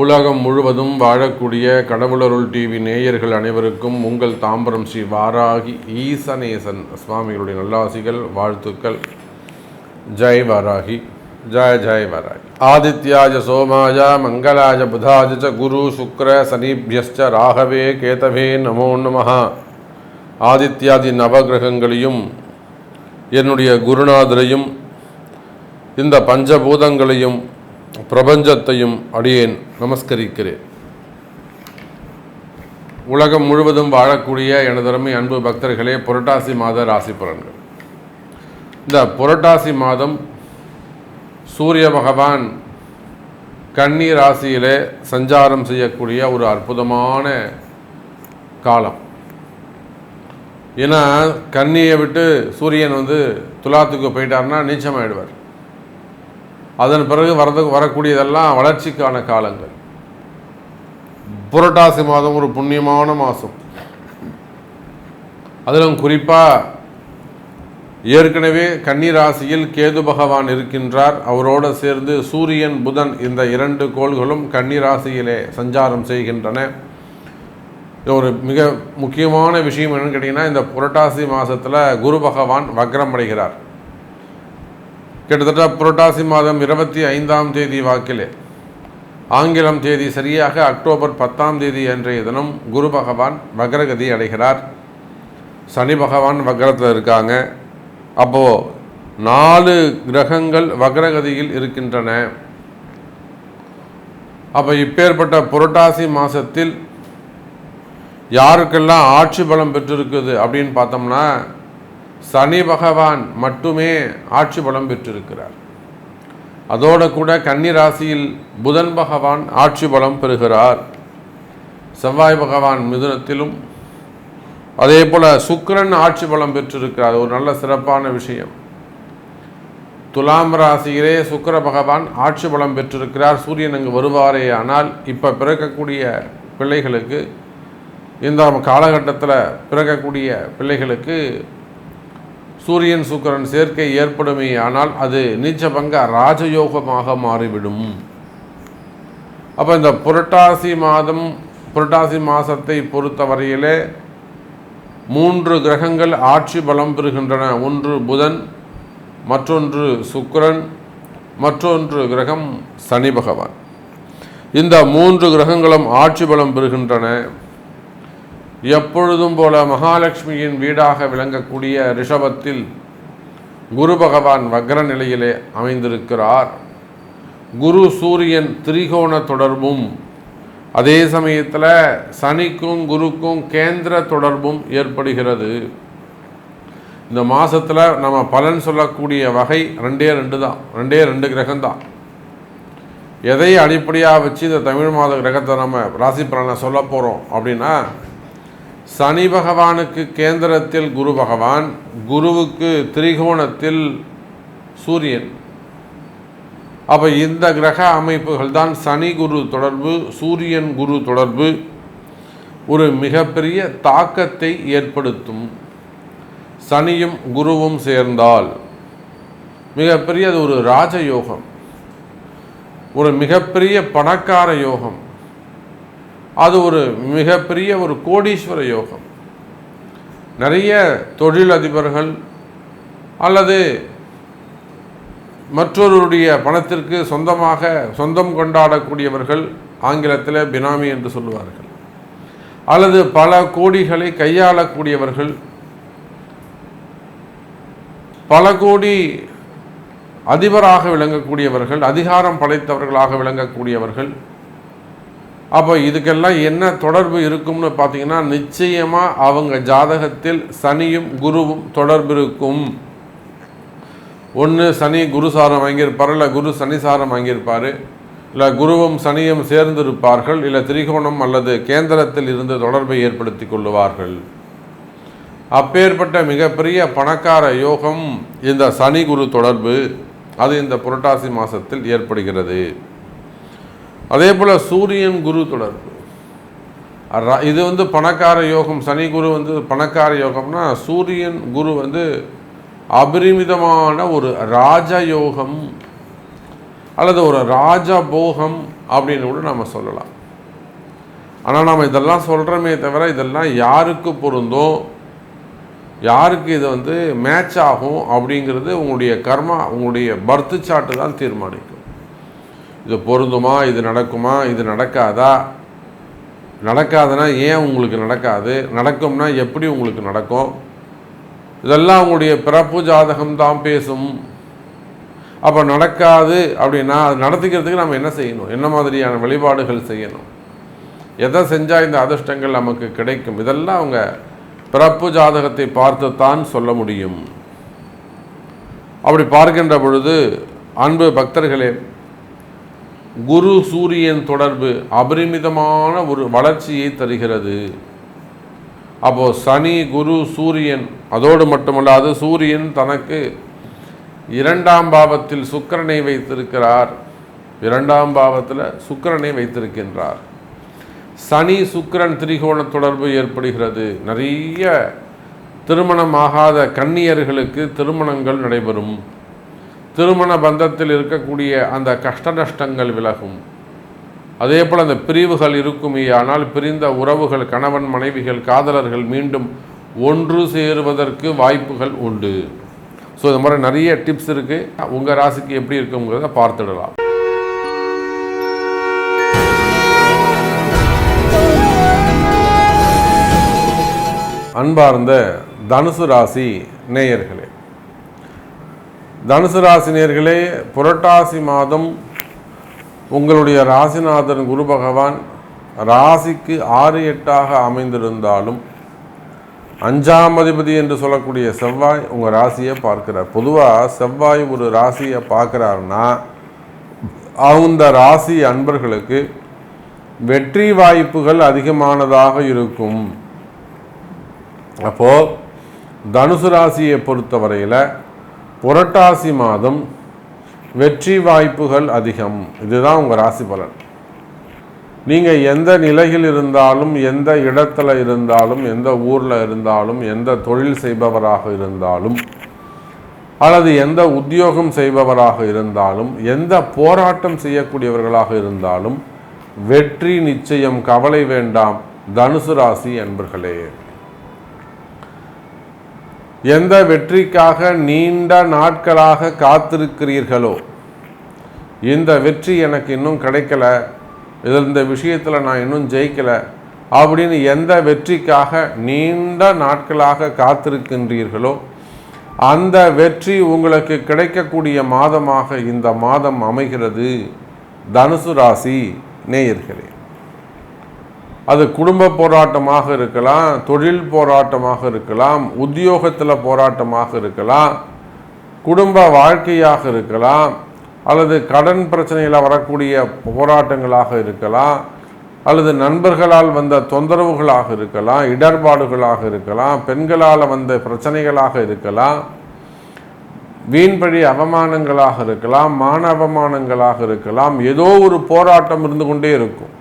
உலகம் முழுவதும் வாழக்கூடிய கடவுளருள் டிவி நேயர்கள் அனைவருக்கும் உங்கள் தாம்பரம் ஸ்ரீ வாராகி ஈசனேசன் சுவாமிகளுடைய நல்லாசிகள் வாழ்த்துக்கள். ஜெய் வாராகி ஜெய ஜெய் வாராகி. ஆதித்யாஜ சோமாய மங்களாஜ புதாஜ ச குரு சுக்ர சனிபியஸ்ச ராகவே கேதவே நமோ நமஹா. ஆதித்யாதி நவகிரகங்களையும் என்னுடைய குருநாதரையும் இந்த பஞ்சபூதங்களையும் பிரபஞ்சத்தையும் அடியேன் நமஸ்கரிக்கிறேன். உலகம் முழுவதும் வாழக்கூடிய எனதருமை அன்பு பக்தர்களே புரட்டாசி மாத ராசி பலன்கள் இந்த புரட்டாசி மாதம் சூரிய பகவான் கன்னி ராசியிலே சஞ்சாரம் செய்யக்கூடிய ஒரு அற்புதமான காலம். ஏன்னா கன்னியை விட்டு சூரியன் வந்து துலாத்துக்கு போயிட்டார்னா நீச்சமாயிடுவார். அதன் பிறகு வரது வரக்கூடியதெல்லாம் வளர்ச்சிக்கான காலங்கள். புரட்டாசி மாதம் ஒரு புண்ணியமான மாதம். அதிலும் குறிப்பாக ஏற்கனவே கன்னிராசியில் கேது பகவான் இருக்கின்றார். அவரோடு சேர்ந்து சூரியன் புதன் இந்த இரண்டு கோள்களும் கன்னிராசியிலே சஞ்சாரம் செய்கின்றன. ஒரு மிக முக்கியமான விஷயம் என்னன்னு கேட்டிங்கன்னா இந்த புரட்டாசி மாதத்தில் குரு பகவான் வக்ரம் அடைகிறார். கிட்டத்தட்ட புரட்டாசி மாதம் இருபத்தி ஐந்தாம் தேதி வாக்கிலே ஆங்கிலம் தேதி சரியாக அக்டோபர் பத்தாம் தேதி அன்றைய தினம் குரு பகவான் வக்ரகதி அடைகிறார். சனி பகவான் வக்ரத்தில் இருக்காங்க. அப்போது நாலு கிரகங்கள் வக்ரகதியில் இருக்கின்றன. அப்போ இப்பேற்பட்ட புரட்டாசி மாதத்தில் யாருக்கெல்லாம் ஆட்சி பலம் பெற்றிருக்குது அப்படின்னு பார்த்தோம்னா சனி பகவான் மட்டுமே ஆட்சி பலம் பெற்றிருக்கிறார். அதோடு கூட கன்னி ராசியில் புதன் பகவான் ஆட்சி பலம் பெறுகிறார். செவ்வாய் பகவான் மிதுனத்திலும் அதே போல் சுக்கரன் ஆட்சி பலம் பெற்றிருக்கிறார். ஒரு நல்ல சிறப்பான விஷயம். துலாம் ராசியிலே சுக்கர பகவான் ஆட்சி பலம் பெற்றிருக்கிறார். சூரியன் அங்கு வருவாரே ஆனால் இப்போ பிறக்கக்கூடிய பிள்ளைகளுக்கு இந்த காலகட்டத்தில் பிறக்கக்கூடிய பிள்ளைகளுக்கு சூரியன் சுக்கிரன் சேர்க்கை ஏற்படுமே ஆனால் அது நீச்சபங்க ராஜயோகமாக மாறிவிடும். அப்போ இந்த புரட்டாசி மாதம் புரட்டாசி மாதத்தை பொறுத்தவரையிலே மூன்று கிரகங்கள் ஆட்சி பலம் பெறுகின்றன. ஒன்று புதன் மற்றொன்று சுக்கிரன் மற்றொன்று கிரகம் சனி பகவான். இந்த மூன்று கிரகங்களும் ஆட்சி பலம் பெறுகின்றன. எப்பொழுதும் போல மகாலட்சுமியின் வீடாக விளங்கக்கூடிய ரிஷபத்தில் குரு பகவான் வக்ர நிலையிலே அமைந்திருக்கிறார். குரு சூரியன் திரிகோண தொடர்பும் அதே சமயத்தில் சனிக்கும் குருக்கும் கேந்திர தொடர்பும் ஏற்படுகிறது. இந்த மாதத்தில் நம்ம பலன் சொல்லக்கூடிய வகை ரெண்டே ரெண்டு தான் ரெண்டே ரெண்டு கிரகம்தான் எதை அடிப்படையாக வச்சு இந்த தமிழ் மாத கிரகத்தை நம்ம ராசி பலனை சொல்ல போகிறோம் அப்படின்னா சனி பகவானுக்கு கேந்திரத்தில் குரு பகவான் குருவுக்கு திரிகோணத்தில் சூரியன். அப்போ இந்த கிரக அமைப்புகள் தான் சனி குரு தொடர்பு சூரியன் குரு தொடர்பு ஒரு மிகப்பெரிய தாக்கத்தை ஏற்படுத்தும். சனியும் குருவும் சேர்ந்தால் மிகப்பெரிய அது ஒரு ராஜயோகம் ஒரு மிகப்பெரிய பணக்கார யோகம். அது ஒரு மிகப்பெரிய ஒரு கோடீஸ்வர யோகம். நிறைய தொழிலதிபர்கள் அல்லது மற்றொருடைய பணத்திற்கு சொந்தமாக சொந்தம் கொண்டாடக்கூடியவர்கள் ஆங்கிலத்தில் பினாமி என்று சொல்லுவார்கள். அல்லது பல கோடிகளை கையாளக்கூடியவர்கள் பல கோடி அதிபராக விளங்கக்கூடியவர்கள் அதிகாரம் படைத்தவர்களாக விளங்கக்கூடியவர்கள் அப்போ இதுக்கெல்லாம் என்ன தொடர்பு இருக்கும்னு பார்த்தீங்கன்னா நிச்சயமாக அவங்க ஜாதகத்தில் சனியும் குருவும் தொடர்பு இருக்கும். ஒன்று சனி குரு சாரம் வாங்கியிருப்பார் இல்லை குரு சனி சாரம் வாங்கியிருப்பார் இல்லை குருவும் சனியும் சேர்ந்திருப்பார்கள் இல்லை திரிகோணம் அல்லது கேந்திரத்தில் இருந்து தொடர்பை ஏற்படுத்தி கொள்ளுவார்கள். அப்பேற்பட்ட மிகப்பெரிய பணக்கார யோகம் இந்த சனி குரு தொடர்பு. அது இந்த புரட்டாசி மாதத்தில் ஏற்படுகிறது. அதே போல் சூரியன் குரு தொடர்பு. இது வந்து பணக்கார யோகம் சனி குரு வந்து பணக்கார யோகம்னா சூரியன் குரு வந்து அபரிமிதமான ஒரு ராஜயோகம் அல்லது ஒரு ராஜபோகம் அப்படின்னு கூட நம்ம சொல்லலாம். ஆனால் நம்ம இதெல்லாம் சொல்கிறோமே தவிர இதெல்லாம் யாருக்கு பொருந்தும் யாருக்கு இது வந்து மேட்ச் ஆகும் அப்படிங்கிறது உங்களுடைய கர்மா உங்களுடைய பர்த்து சாட்டு தான் தீர்மானிக்கும். இது பொருந்துமா? இது நடக்குமா? இது நடக்காதா? நடக்காதுன்னா ஏன் உங்களுக்கு நடக்காது? நடக்கும்னா எப்படி உங்களுக்கு நடக்கும்? இதெல்லாம் உங்களுடைய பிறப்பு ஜாதகம் தான் பேசும். அப்போ நடக்காது அப்படின்னா அது நடத்திக்கிறதுக்கு நம்ம என்ன செய்யணும்? என்ன மாதிரியான வழிபாடுகள் செய்யணும்? எதை செஞ்சால் இந்த அதிர்ஷ்டங்கள் நமக்கு கிடைக்கும்? இதெல்லாம் அவங்க பிறப்பு ஜாதகத்தை பார்த்து தான் சொல்ல முடியும். அப்படி பார்க்கின்ற பொழுது அன்பு பக்தர்களே குரு சூரியன் தொடர்பு அபரிமிதமான ஒரு வளர்ச்சியை தருகிறது. அப்போ சனி குரு சூரியன் அதோடு மட்டுமல்லாது சூரியன் தனக்கு இரண்டாம் பாவத்தில் சுக்கரனை வைத்திருக்கிறார். இரண்டாம் பாவத்தில் சுக்கரனை வைத்திருக்கின்றார். சனி சுக்கரன் திரிகோண தொடர்பு ஏற்படுகிறது. நிறைய திருமணமாகாத கன்னியர்களுக்கு திருமணங்கள் நடைபெறும். திருமண பந்தத்தில் இருக்கக்கூடிய அந்த கஷ்ட நஷ்டங்கள் விலகும். அதே போல் அந்த பிரிவுகள் இருக்குமே ஆனால் பிரிந்த உறவுகள் கணவன் மனைவிகள் காதலர்கள் மீண்டும் ஒன்று சேருவதற்கு வாய்ப்புகள் உண்டு. ஸோ இந்த மாதிரி நிறைய டிப்ஸ் இருக்குது உங்கள் ராசிக்கு எப்படி இருக்குங்கிறத பார்த்துடலாம். அன்பார்ந்த தனுசு ராசி நேயர்களே தனுசு ராசினியர்களே புரட்டாசி மாதம் உங்களுடைய ராசிநாதன் குரு பகவான் ராசிக்கு ஆறு எட்டாக அமைந்திருந்தாலும் அஞ்சாம் அதிபதி என்று சொல்லக்கூடிய செவ்வாய் உங்கள் ராசியை பார்க்கிறார். பொதுவாக செவ்வாய் ஒரு ராசியை பார்க்குறாருன்னா அந்த ராசி அன்பர்களுக்கு வெற்றி வாய்ப்புகள் அதிகமானதாக இருக்கும். அப்போது தனுசு ராசியை பொறுத்தவரையில் புரட்டாசி மாதம் வெற்றி வாய்ப்புகள் அதிகம். இதுதான் உங்கள் ராசி பலன். நீங்கள் எந்த நிலையில் இருந்தாலும் எந்த இடத்துல இருந்தாலும் எந்த ஊரில் இருந்தாலும் எந்த தொழில் செய்பவராக இருந்தாலும் அல்லது எந்த உத்தியோகம் செய்பவராக இருந்தாலும் எந்த போராட்டம் செய்யக்கூடியவர்களாக இருந்தாலும் வெற்றி நிச்சயம் கவலை வேண்டாம். தனுசு ராசி என்பர்களே எந்த வெற்றிக்காக நீண்ட நாட்களாக காத்திருக்கிறீர்களோ? இந்த வெற்றி எனக்கு இன்னும் கிடைக்கல. இதில் இந்த விஷயத்தில் நான் இன்னும் ஜெயிக்கலை. அப்படின்னு எந்த வெற்றிக்காக நீண்ட நாட்களாக காத்திருக்கின்றீர்களோ அந்த வெற்றி உங்களுக்கு கிடைக்கக்கூடிய மாதமாக இந்த மாதம் அமைகிறது. தனுசு ராசி நேயர்களே. அது குடும்ப போராட்டமாக இருக்கலாம் தொழில் போராட்டமாக இருக்கலாம் உத்தியோகத்தில் போராட்டமாக இருக்கலாம் குடும்ப வாழ்க்கையாக இருக்கலாம் அல்லது கடன் பிரச்சனையில் வரக்கூடிய போராட்டங்களாக இருக்கலாம் அல்லது நண்பர்களால் வந்த தொந்தரவுகளாக இருக்கலாம் இடர்பாடுகளாக இருக்கலாம் பெண்களால் வந்த பிரச்சனைகளாக இருக்கலாம் வீண்பழி அவமானங்களாக இருக்கலாம் மான அவமானங்களாக இருக்கலாம் ஏதோ ஒரு போராட்டம் இருந்து கொண்டே இருக்கும்.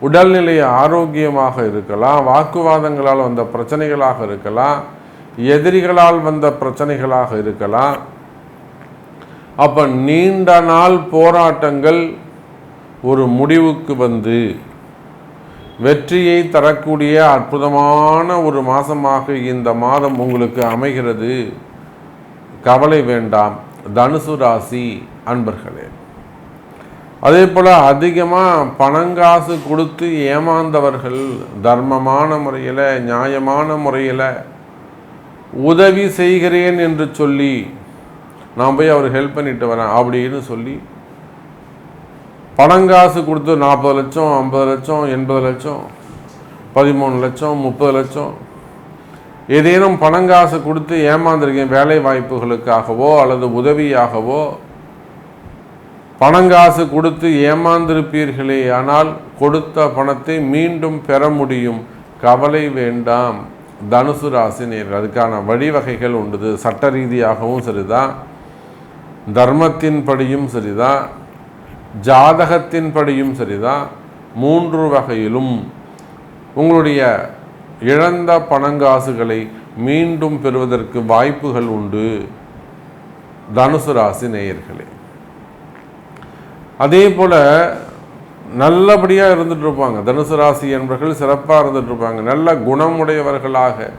உடல்நிலை ஆரோக்கியமாக இருக்கலாம் வாக்குவாதங்களால் வந்த பிரச்சனைகளாக இருக்கலாம் எதிரிகளால் வந்த பிரச்சனைகளாக இருக்கலாம். அப்போ நீண்ட நாள் போராட்டங்கள் ஒரு முடிவுக்கு வந்து வெற்றியை தரக்கூடிய அற்புதமான ஒரு மாதமாக இந்த மாதம் உங்களுக்கு அமைகிறது. கவலை வேண்டாம். தனுசு ராசி அன்பர்களே. அதே போல் அதிகமாக பணங்காசு கொடுத்து ஏமாந்தவர்கள் தர்மமான முறையில் நியாயமான முறையில் உதவி செய்கிறேன் என்று சொல்லி நான் போய் அவர் ஹெல்ப் பண்ணிட்டு வரேன் அப்படின்னு சொல்லி பணங்காசு கொடுத்து நாற்பது லட்சம் ஐம்பது லட்சம் எண்பது லட்சம் பதிமூணு லட்சம் முப்பது லட்சம் ஏதேனும் பணங்காசு கொடுத்து ஏமாந்துருக்கேன் வேலை வாய்ப்புகளுக்காகவோ அல்லது உதவியாகவோ பணங்காசு கொடுத்து ஏமாந்திருப்பீர்களே ஆனால் கொடுத்த பணத்தை மீண்டும் பெற முடியும். கவலை வேண்டாம். தனுசு ராசி நேர்கள் அதுக்கான வழிவகைகள் உண்டுது சட்ட ரீதியாகவும் சரிதான். தர்மத்தின்படியும் சரிதான். ஜாதகத்தின்படியும் சரிதான். மூன்று வகையிலும் உங்களுடைய இழந்த பணங்காசுகளை மீண்டும் பெறுவதற்கு வாய்ப்புகள் உண்டு. தனுசு ராசி நேயர்களே. அதே போல் நல்லபடியாக இருந்துட்டு இருப்பாங்க. தனுசு ராசி என்பவர்கள் சிறப்பாக இருந்துட்டு இருப்பாங்க. நல்ல குணமுடையவர்களாக.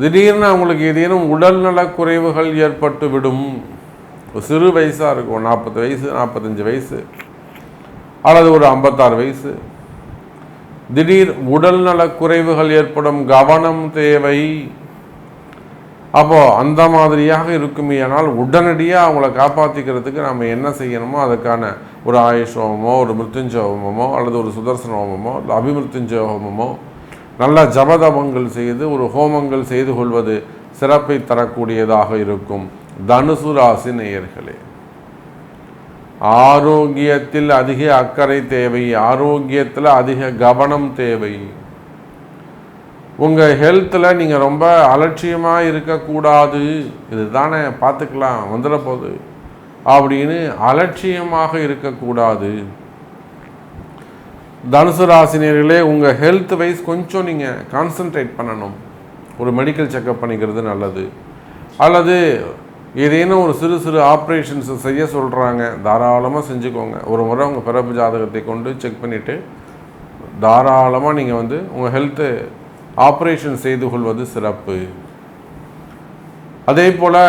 திடீர்னு அவங்களுக்கு ஏதேனும் உடல்நல குறைவுகள் ஏற்பட்டு விடும். சிறு வயசாக இருக்கும். நாற்பது வயசு நாற்பத்தஞ்சு வயசு. அல்லது ஒரு ஐம்பத்தாறு வயசு. திடீர் உடல்நல குறைவுகள் ஏற்படும் கவனம் தேவை. அப்போது அந்த மாதிரியாக இருக்குமே ஆனால் உடனடியாக அவங்கள காப்பாற்றிக்கிறதுக்கு நம்ம என்ன செய்யணுமோ அதுக்கான ஒரு ஆயுஷ் ஹோமமோ ஒரு மிருத்துஞ்ச ஹோமமோ அல்லது ஒரு சுதர்சன ஹோமமோ இல்லை அபிமிருத்யுஞ்சய ஹோமமோ நல்ல ஜபதபங்கள் செய்து ஒரு ஹோமங்கள் செய்து கொள்வது சிறப்பை தரக்கூடியதாக இருக்கும். தனுசு ராசி நேயர்களே ஆரோக்கியத்தில் அதிக அக்கறை தேவை ஆரோக்கியத்தில் அதிக கவனம் தேவை. உங்கள் ஹெல்த்தில் நீங்கள் ரொம்ப அலட்சியமாக இருக்கக்கூடாது. இது தானே பார்த்துக்கலாம் வந்துட போகுது அப்படின்னு அலட்சியமாக இருக்கக்கூடாது. தனுசு ராசினியர்களே உங்கள் ஹெல்த் வைஸ் கொஞ்சம் நீங்கள் கான்சன்ட்ரேட் பண்ணணும். ஒரு மெடிக்கல் செக்கப் பண்ணிக்கிறது நல்லது. அல்லது ஏதேனும் ஒரு சிறு சிறு ஆப்ரேஷன்ஸ் செய்ய சொல்கிறாங்க தாராளமாக செஞ்சுக்கோங்க. ஒரு முறை உங்கள் பிறப்பு ஜாதகத்தை கொண்டு செக் பண்ணிவிட்டு தாராளமாக நீங்கள் வந்து உங்கள் ஹெல்த்து ஆப்ரேஷன் செய்து கொள்வது சிறப்பு. அதே போல்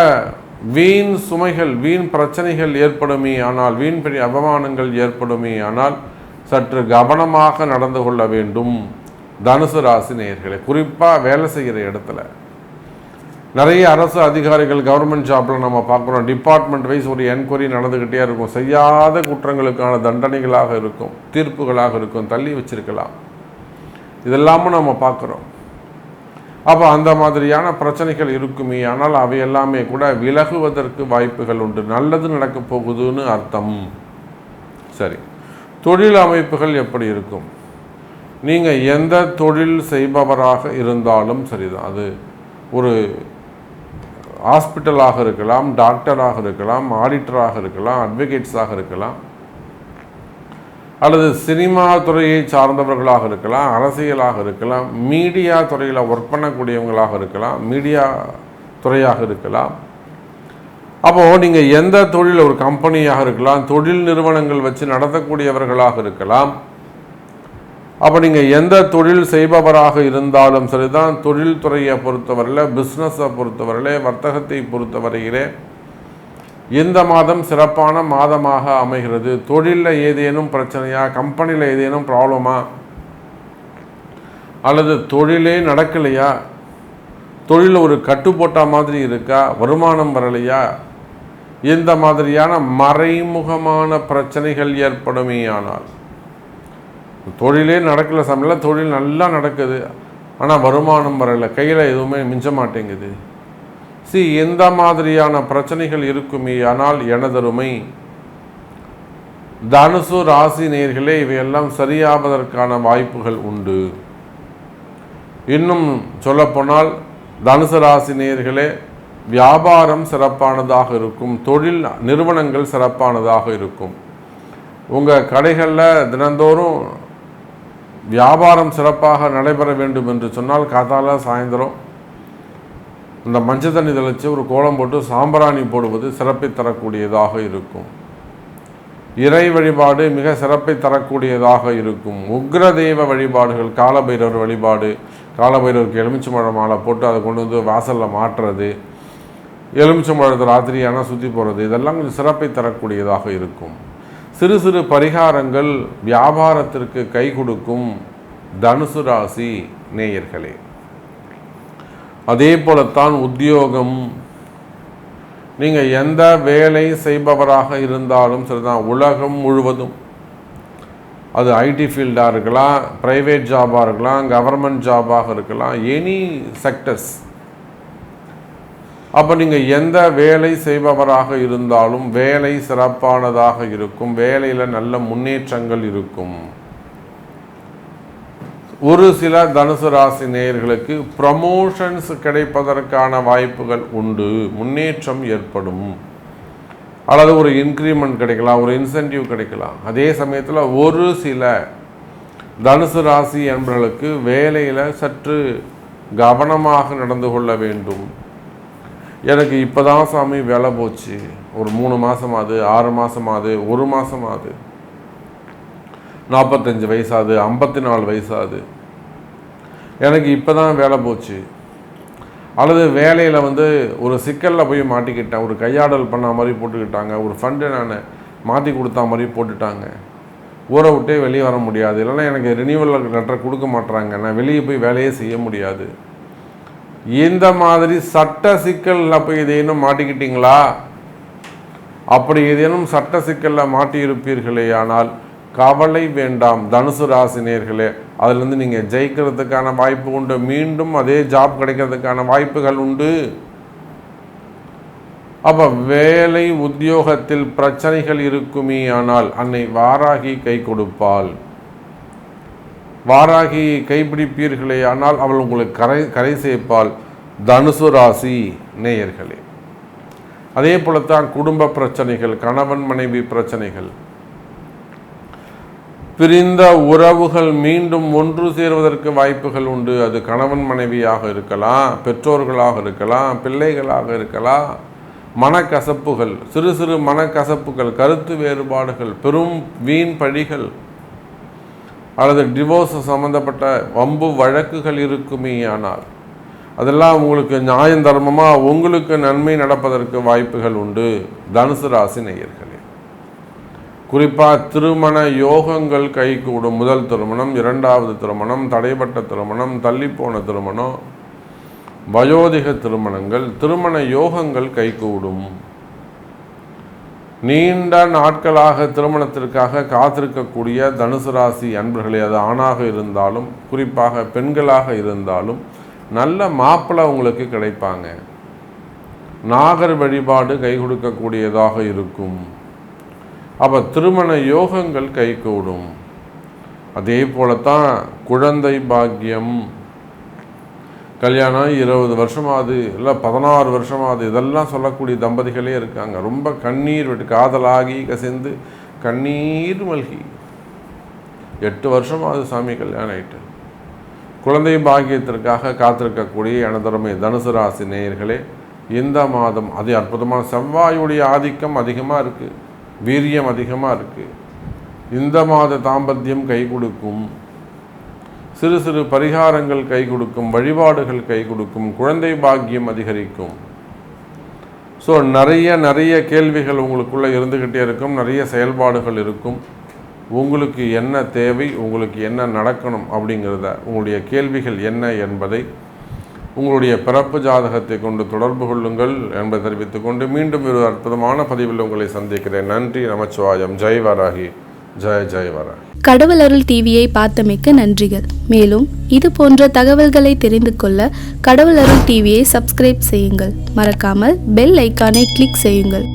வீண் சுமைகள் வீண் பிரச்சனைகள் ஏற்படுமே ஆனால் வீண் பெரிய அவமானங்கள் ஏற்படுமே ஆனால் சற்று கவனமாக நடந்து கொள்ள வேண்டும். தனுசு ராசி நேயர்களை குறிப்பாக வேலை செய்கிற இடத்துல. நிறைய அரசு அதிகாரிகள் கவர்மெண்ட் ஜாப்பில் நம்ம பார்க்குறோம். டிபார்ட்மெண்ட் வைஸ் ஒரு என்கொயரி நடந்துக்கிட்டே இருக்கும். செய்யாத குற்றங்களுக்கான தண்டனைகளாக இருக்கும் தீர்ப்புகளாக இருக்கும் தள்ளி வச்சிருக்கலாம். இதெல்லாமும் நம்ம பார்க்குறோம். அப்போ அந்த மாதிரியான பிரச்சனைகள் இருக்குமே. ஆனால் அவை எல்லாமே கூட விலகுவதற்கு வாய்ப்புகள் உண்டு. நல்லது நடக்கப் போகுதுன்னு அர்த்தம். சரி. தொழில் அமைப்புகள் எப்படி இருக்கும்? நீங்கள் எந்த தொழில் செய்பவராக இருந்தாலும் சரிதான். அது ஒரு ஹாஸ்பிட்டலாக இருக்கலாம் டாக்டராக இருக்கலாம் ஆடிட்டராக இருக்கலாம் அட்வொகேட்ஸாக இருக்கலாம். அல்லது சினிமா துறையை சார்ந்தவர்களாக இருக்கலாம் அரசியலாக இருக்கலாம் மீடியா துறையில் ஒர்க் பண்ணக்கூடியவங்களாக இருக்கலாம் மீடியா துறையாக இருக்கலாம். அப்போது நீங்கள் எந்த தொழில் ஒரு கம்பெனியாக இருக்கலாம் தொழில் நிறுவனங்கள் வச்சு நடத்தக்கூடியவர்களாக இருக்கலாம். அப்போ நீங்கள் எந்த தொழில் செய்பவராக இருந்தாலும் சரிதான் தொழில் துறையை பொறுத்தவரையில் பிஸ்னஸை பொறுத்தவரையிலே வர்த்தகத்தை பொறுத்தவரையிலே இந்த மாதம் சிறப்பான மாதமாக அமைகிறது. தொழிலில் ஏதேனும் பிரச்சனையா? கம்பெனியில் ஏதேனும் ப்ராப்ளமா அல்லது தொழிலே நடக்கலையா? தொழில் ஒரு கட்டுப்போட்டா மாதிரி இருக்கா? வருமானம் வரலையா? இந்த மாதிரியான மறைமுகமான பிரச்சனைகள் ஏற்படுமே ஆனால். தொழிலே நடக்கல சமையல தொழில் நல்லா நடக்குது. ஆனால் வருமானம் வரலை. கையில் எதுவுமே மிஞ்ச மாட்டேங்குது. சி எந்த மாதிரியான பிரச்சனைகள் இருக்குமே ஆனால் எனதருமை தனுசு ராசி நேர்களே இவையெல்லாம் சரியாவதற்கான வாய்ப்புகள் உண்டு. இன்னும் சொல்லப்போனால் தனுசு ராசி நேர்களே வியாபாரம் சிறப்பானதாக இருக்கும் தொழில் நிறுவனங்கள் சிறப்பானதாக இருக்கும். உங்கள் கடைகளில் தினந்தோறும் வியாபாரம் சிறப்பாக நடைபெற வேண்டும் என்று சொன்னால் காத்தால சாயந்தரம் அந்த மஞ்சள் தண்ணி தெளித்து ஒரு கோலம் போட்டு சாம்பிராணி போடுவது சிறப்பை தரக்கூடியதாக இருக்கும். இறை வழிபாடு மிக சிறப்பை தரக்கூடியதாக இருக்கும். உக்ர தெய்வ வழிபாடுகள் காலபைரவர் வழிபாடு காலபைரவருக்கு எலுமிச்சம்பழம் மாலை போட்டு அதை கொண்டு வந்து வாசலில் மாட்டுறது எலுமிச்சம்பழத்தை ராத்திரியான சுற்றி போகிறது இதெல்லாம் கொஞ்சம் சிறப்பை தரக்கூடியதாக இருக்கும். சிறு சிறு பரிகாரங்கள் வியாபாரத்திற்கு கை கொடுக்கும் தனுசு ராசி நேயர்களே. அதே போலத்தான் உத்தியோகம். நீங்கள் எந்த வேலை செய்பவராக இருந்தாலும் சரிதான் உலகம் முழுவதும். அது ஐடி ஃபீல்டாக இருக்கலாம் ப்ரைவேட் ஜாபாக இருக்கலாம் கவர்மெண்ட் ஜாபாக இருக்கலாம் எனி செக்டர்ஸ். அப்போ நீங்கள் எந்த வேலை செய்பவராக இருந்தாலும் வேலை சிறப்பானதாக இருக்கும் வேலையில் நல்ல முன்னேற்றங்கள் இருக்கும். ஒரு சில தனுசு ராசி நேயர்களுக்கு ப்ரமோஷன்ஸ் கிடைப்பதற்கான வாய்ப்புகள் உண்டு முன்னேற்றம் ஏற்படும். அல்லது ஒரு இன்க்ரிமெண்ட் கிடைக்கலாம் ஒரு இன்சென்டிவ் கிடைக்கலாம். அதே சமயத்தில் ஒரு சில தனுசு ராசி என்பவர்களுக்கு வேலையில் சற்று கவனமாக நடந்து கொள்ள வேண்டும். எனக்கு இப்போ தான் சாமி வேலை போச்சு. ஒரு மூணு மாதமாது ஆறு மாதமாது ஒரு மாதமாது நாற்பத்தஞ்சு வயசாது ஐம்பத்தி நாலு வயசாகுது. எனக்கு இப்போ தான் வேலை போச்சு. அல்லது வேலையில் வந்து ஒரு சிக்கலில் போய் மாட்டிக்கிட்டேன். ஒரு கையாடல் பண்ண மாதிரி போட்டுக்கிட்டாங்க. ஒரு ஃபண்டு நான் மாற்றி கொடுத்தா மாதிரி போட்டுட்டாங்க. ஊரை விட்டே வெளியே வர முடியாது. இல்லைன்னா எனக்கு ரினியூவல் லெட்டர் கொடுக்க மாட்டுறாங்க நான் வெளியே போய் வேலையே செய்ய முடியாது. இந்த மாதிரி சட்ட சிக்கலில் போய் ஏதேனும் மாட்டிக்கிட்டீங்களா? அப்படி ஏதேனும் சட்ட சிக்கலில் மாட்டியிருப்பீர்களே ஆனால் கவலை வேண்டாம். தனுசு ராசினியர்களே அதுலேருந்து நீங்கள் ஜெயிக்கிறதுக்கான வாய்ப்பு உண்டு. மீண்டும் அதே ஜாப் கிடைக்கிறதுக்கான வாய்ப்புகள் உண்டு. அப்போ வேலை உத்தியோகத்தில் பிரச்சனைகள் இருக்குமே ஆனால் அன்னை வாராகி கை கொடுப்பாள். வாராகி கைப்பிடிப்பீர்களே ஆனால் அவள் உங்களுக்கு கரை கரை சேர்ப்பாள். தனுசு ராசி நேயர்களே அதே போலத்தான் குடும்ப பிரச்சனைகள் கணவன் மனைவி பிரச்சனைகள். பிரிந்த உறவுகள் மீண்டும் ஒன்று சேர்வதற்கு வாய்ப்புகள் உண்டு. அது கணவன் மனைவியாக இருக்கலாம் பெற்றோர்களாக இருக்கலாம் பிள்ளைகளாக இருக்கலாம். மனக்கசப்புகள் சிறு சிறு மனக்கசப்புகள் கருத்து வேறுபாடுகள் பெரும் வீண் பழிகள் அல்லது டிவோர்ஸ் சம்பந்தப்பட்ட வம்பு வழக்குகள் இருக்குமே ஆனால் அதெல்லாம் உங்களுக்கு நியாயம் தர்மமாக உங்களுக்கு நன்மை நடப்பதற்கு வாய்ப்புகள் உண்டு. தனுசு ராசி நேயர்கள். குறிப்பாக திருமண யோகங்கள் கைகூடும். முதல் திருமணம் இரண்டாவது திருமணம் தடைப்பட்ட திருமணம் தள்ளிப்போன திருமணம் வயோதிக திருமணங்கள் திருமண யோகங்கள் கைகூடும். நீண்ட நாட்களாக திருமணத்திற்காக காத்திருக்கக்கூடிய தனுசு ராசி அன்பர்களே அது ஆணாக இருந்தாலும் குறிப்பாக பெண்களாக இருந்தாலும் நல்ல மாப்பிள்ளை உங்களுக்கு கிடைப்பாங்க. நாகர் வழிபாடு கை கொடுக்கக்கூடியதாக இருக்கும். அப்போ திருமண யோகங்கள் கைகூடும். அதே போலத்தான் குழந்தை பாக்கியம். கல்யாணம் இருபது வருஷமாவது இல்லை பதினாறு வருஷமாவது இதெல்லாம் சொல்லக்கூடிய தம்பதிகளே இருக்காங்க. ரொம்ப கண்ணீர் விட்டு காதலாகி கசிந்து கண்ணீர் மல்கி. எட்டு வருஷமாவது சாமி கல்யாணம் ஆயிட்டு. குழந்தை பாக்கியத்திற்காக காத்திருக்கக்கூடிய எனதருமை தனுசு ராசி நேயர்களே இந்த மாதம் அது அற்புதமான செவ்வாயுடைய ஆதிக்கம் அதிகமாக இருக்குது வீரியம் அதிகமாக இருக்குது இந்த மாத தாம்பத்தியம் கை கொடுக்கும். சிறு சிறு பரிகாரங்கள் கை கொடுக்கும். வழிபாடுகள் கை கொடுக்கும். குழந்தை பாக்கியம் அதிகரிக்கும். ஸோ நிறைய நிறைய கேள்விகள் உங்களுக்குள்ளே இருந்துக்கிட்டே இருக்கும். நிறைய செயல்பாடுகள் இருக்கும். உங்களுக்கு என்ன தேவை? உங்களுக்கு என்ன நடக்கணும்? அப்படிங்கிறத உங்களுடைய கேள்விகள் என்ன என்பதை உங்களுடைய பிறப்பு ஜாதகத்தை கொண்டு தொடர்பு கொள்ளுங்கள் என்பதை தெரிவித்துக் கொண்டு மீண்டும் ஒரு அற்புதமான பதிவில் உங்களை சந்திக்கிறேன். நன்றி நமச்சிவாயம். ஜெய் வராகி. ஜெய ஜெய் வராகி. கடவுள் அருள் டிவியை பார்த்தமைக்க நன்றிகள். மேலும் இது போன்ற தகவல்களை தெரிந்து கொள்ள கடவுள் அருள் டிவியை சப்ஸ்கிரைப் செய்யுங்கள். மறக்காமல் பெல் ஐக்கானை கிளிக் செய்யுங்கள்.